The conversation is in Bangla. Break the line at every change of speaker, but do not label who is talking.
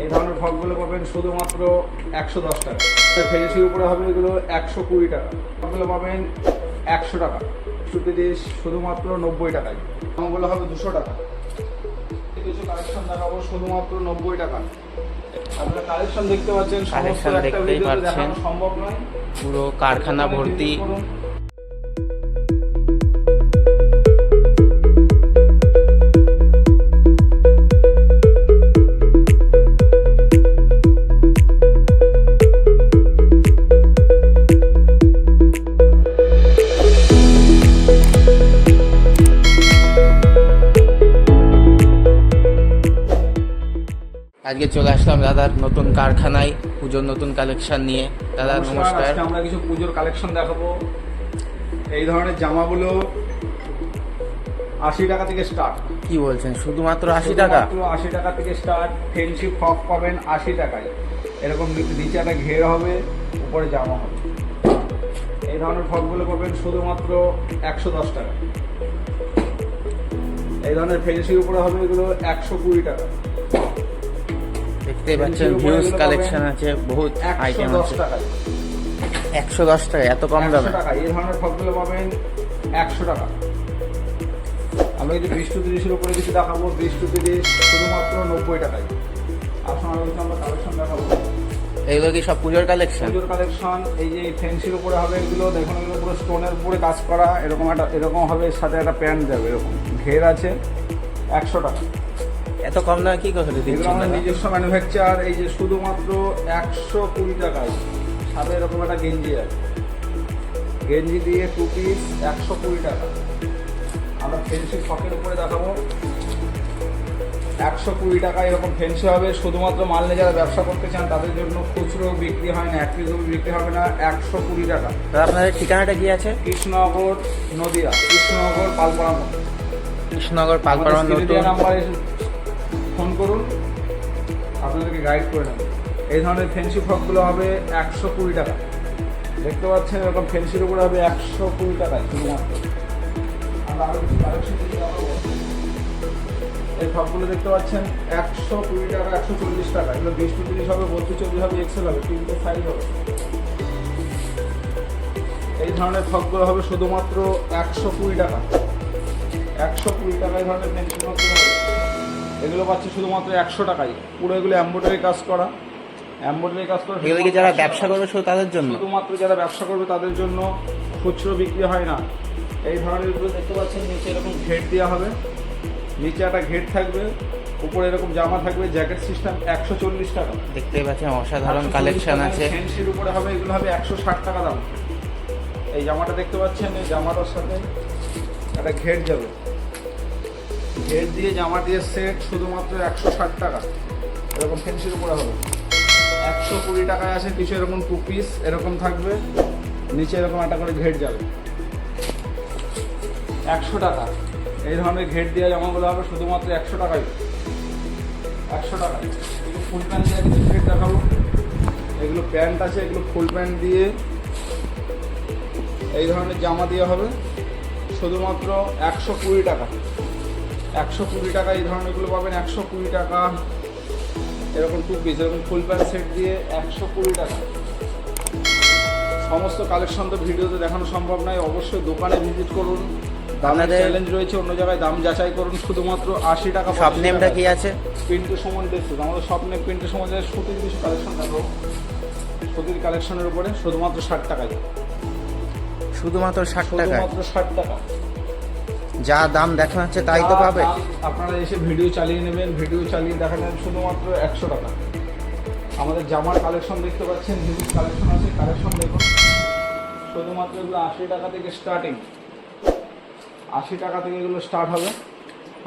এই ধরনের ফলগুলো পাবেন শুধুমাত্র একশো দশ টাকা। ফেন্সির উপরে হবে এগুলো একশো কুড়ি টাকা। ফলগুলো পাবেন একশো টাকা। সুতিরিশ শুধুমাত্র নব্বই টাকায়। দামগুলো হবে দুশো টাকা। কিছু কালেকশন দেখাবো শুধুমাত্র নব্বই টাকা। আপনারা কালেকশন দেখতে পাচ্ছেন একটা
দেখতেই পাচ্ছেন।
সম্ভব নয়।
পুরো কারখানা ভর্তি। আজকে চলে আসলাম দাদার নতুন কারখানায় পুজোর নতুন কালেকশন নিয়ে। দাদা নমস্কার
আজকে আমরা কিছু পুজোর কালেকশন দেখাবো। এই ধরনের জামাগুলো আশি টাকা থেকে স্টার্ট
কি বলছেন? শুধুমাত্র আশি টাকা?
আশি টাকা থেকে স্টার্ট ফেন্সি ফ্রক পাবেন আশি টাকায়। এরকম নিচে একটা ঘের হবে উপরে জামা হবে। এই ধরনের ফ্রকগুলো পাবেন শুধুমাত্র একশো দশ টাকা। এই ধরনের ফেন্সির উপরে হবে এগুলো একশো কুড়ি টাকা।
দেখতেই পাচ্ছেন
উপরে
কালেকশন আছে বহুত আইটেম আছে। একশো দশ টাকা এত কম দামে।
এই ধরনের ফলগুলো পাবেন একশো টাকা। আমি যদি বিশ টু তিরিশের উপরে কিছু দেখাবো বিশ টু তিরিশ শুধুমাত্র নব্বই টাকায়। আসুন আমরা কালেকশন দেখাবো।
এগুলো কি সব পুজোর কালেকশন
পুজোর কালেকশন এই যে ফেন্সির উপরে হবে এগুলো দেখুন এগুলো পুরো স্টোনের উপরে কাজ করা এরকম একটা এরকম হবে সাথে একটা প্যান্ট দেবে এরকম। ঘের আছে একশো টাকা।
এত কম দামে কি করে
এগুলো আমাদের নিজস্ব ম্যানুফ্যাকচার এই যে শুধুমাত্র একশো কুড়ি টাকায়। সাথে এরকম একটা গেঞ্জি আছে। গেঞ্জি দিয়ে টু পিস একশো কুড়ি টাকা। আমরা ফেন্সি শখের উপরে দেখাবো। একশো কুড়ি টাকা এরকম ফেন্সি হবে শুধুমাত্র মাল নিয়ে যারা ব্যবসা করতে চান তাদের জন্য খুচরো বিক্রি হয় না এক পিসও বিক্রি হবে না একশো কুড়ি টাকা।
আপনাদের ঠিকানাটা কি আছে?
কৃষ্ণনগর নদিয়া কৃষ্ণনগর পালপাড়া
কৃষ্ণনগর পালপাড়া
নাম্বারে ফোন করুন, আপনাদেরকে গাইড করে নেব। এই ধরনের ফেন্সি ফ্রকগুলো হবে একশো কুড়ি টাকা। দেখতে পাচ্ছেন এরকম ফেন্সির উপরে হবে একশো কুড়ি টাকায় শুধুমাত্র। এই ফ্রকগুলো দেখতে পাচ্ছেন একশো কুড়ি টাকা, একশো চল্লিশ টাকা। এগুলো বিশ টু তিরিশ হবে, বত্রিশ, চল্লিশ হবে এক্সেল হবে, তিনটে সাইজ হবে। এই ধরনের ফ্রকগুলো হবে শুধুমাত্র একশো কুড়ি টাকা। একশো কুড়ি টাকা এই ধরনের পেন্সিল ফ্রকগুলো হবে। এগুলো পাচ্ছে শুধুমাত্র একশো টাকায় পুরো এগুলো এম্ব্রয়ডারি কাজ করা। এম্ব্রয়ডারি কাজ করা
এগুলো যারা ব্যবসা করবে শুধু তাদের জন্য?
শুধুমাত্র যারা ব্যবসা করবে তাদের জন্য খুচরো বিক্রি হয় না। এই ধরনের এগুলো দেখতে পাচ্ছেন নিচে এরকম ঘেট দেওয়া হবে। নিচে একটা ঘেট থাকবে উপরে এরকম জামা থাকবে জ্যাকেট সিস্টেম একশো চল্লিশ টাকা।
দেখতেই পাচ্ছেন অসাধারণ কালেকশন আছে।
ফ্যান্সির উপরে হবে এগুলো হবে একশো ষাট টাকা দাম। এই জামাটা দেখতে পাচ্ছেন এই জামাটার সাথে একটা ঘেট যাবে। ঘেট দিয়ে জামা দিয়ে সেট শুধুমাত্র একশো ষাট টাকা। এরকম ফ্যান্সির উপরে হবে। একশো কুড়ি টাকায় আছে কিছু এরকম টু পিস এরকম থাকবে। নিচে এরকম একটা করে ঘেট যাবে। একশো টাকা। এই ধরনের ঘেট দেওয়া জামাগুলো হবে শুধুমাত্র একশো টাকায়। একশো টাকায়। ফুল প্যান্ট দিয়ে কিছু ঘেট দেখাবো। এগুলো প্যান্ট আছে, এগুলো ফুল প্যান্ট দিয়ে এই ধরনের জামা দিয়ে হবে। শুধুমাত্র একশো কুড়ি টাকা। একশো কুড়ি টাকা এই ধরনেরগুলো পাবেন। একশো কুড়ি টাকা। এরকম টু পিস এরকম ফুল প্যান্ট সেট দিয়ে একশো কুড়ি টাকা। সমস্ত কালেকশন তো ভিডিওতে দেখানো সম্ভব নয়। অবশ্যই দোকানে ভিজিট করুন। দামের চ্যালেঞ্জ রয়েছে অন্য জায়গায় দাম যাচাই করুন। শুধুমাত্র আশি টাকা
সব নেমটা
টাকা।
কি আছে?
পিন্টু সুমন ডেসুদ আমাদের স্বপ্নে পিন্টু সুমনের সুতির কিছু কালেকশন দেখো সুতির কালেকশনের উপরে শুধুমাত্র ষাট টাকায়।
শুধুমাত্র ষাট টাকা
শুধুমাত্র ষাট টাকা।
যা দাম দেখানো হচ্ছে তাই তো পাবে।
আপনারা এসে ভিডিও চালিয়ে নেবেন ভিডিও চালিয়ে দেখা যাবে শুধুমাত্র একশো টাকা। আমাদের জামার কালেকশন দেখতে পাচ্ছেন হিউজ কালেকশন আছে কালেকশন দেখুন। শুধুমাত্র এগুলো আশি টাকা থেকে স্টার্টিং আশি টাকা থেকে এগুলো স্টার্ট হবে।